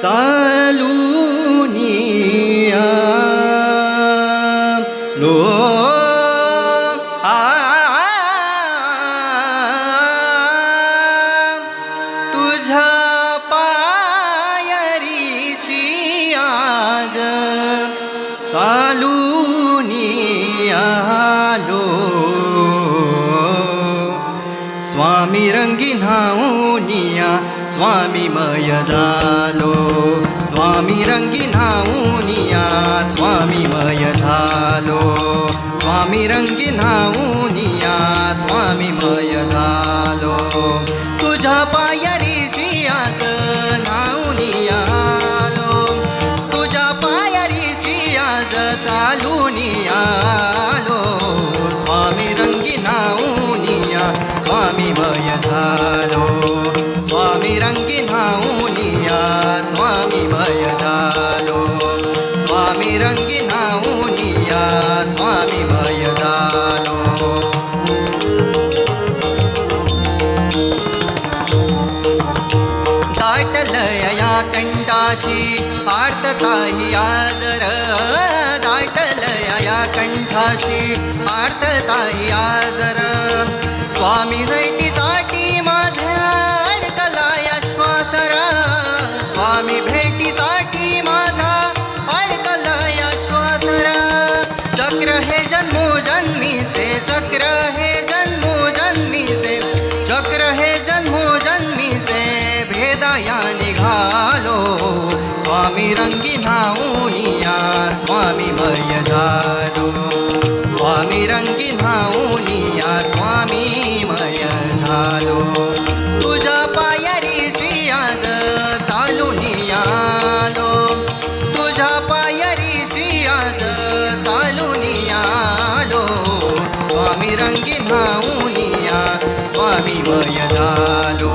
saluniya lo स्वामी रंगी नाऊनिया स्वामी मय झालो स्वामी रंगी नाऊनिया स्वामी मय झालो स्वामी रंगी नाऊ रंगी नाऊनिया स्वामी मय झालो दाटलय कंठाशी आर्तताही आजर। दाटलय कंठाशी आर्तताही आजर। रंगी स्वामी मय झालो. स्वामी रंगी न्हाऊनिया स्वामी मय झालो. तुझ्या पायरीशी आज चालून आलो. तुझ्या श्री आज चालून आलो. स्वामी रंगी न्हाऊनिया स्वामी मय झालो.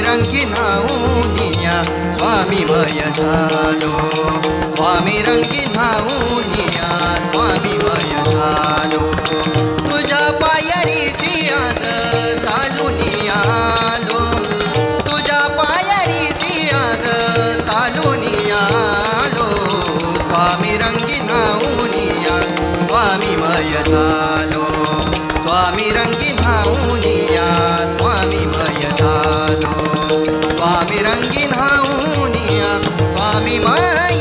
रंगी नाऊनिया स्वामी भय झालो. स्वामी रंगी नाऊनिया स्वामी भय झालो. तुझ्या पायरी आज चालून आलो. तुझ्या पायरीशी आज चालून आलो. स्वामी रंगी नाऊनिया स्वामी मय झालो. स्वामी रंगी नाऊनिया झालो स्वामी रंगी नाऊनिया स्वामी मय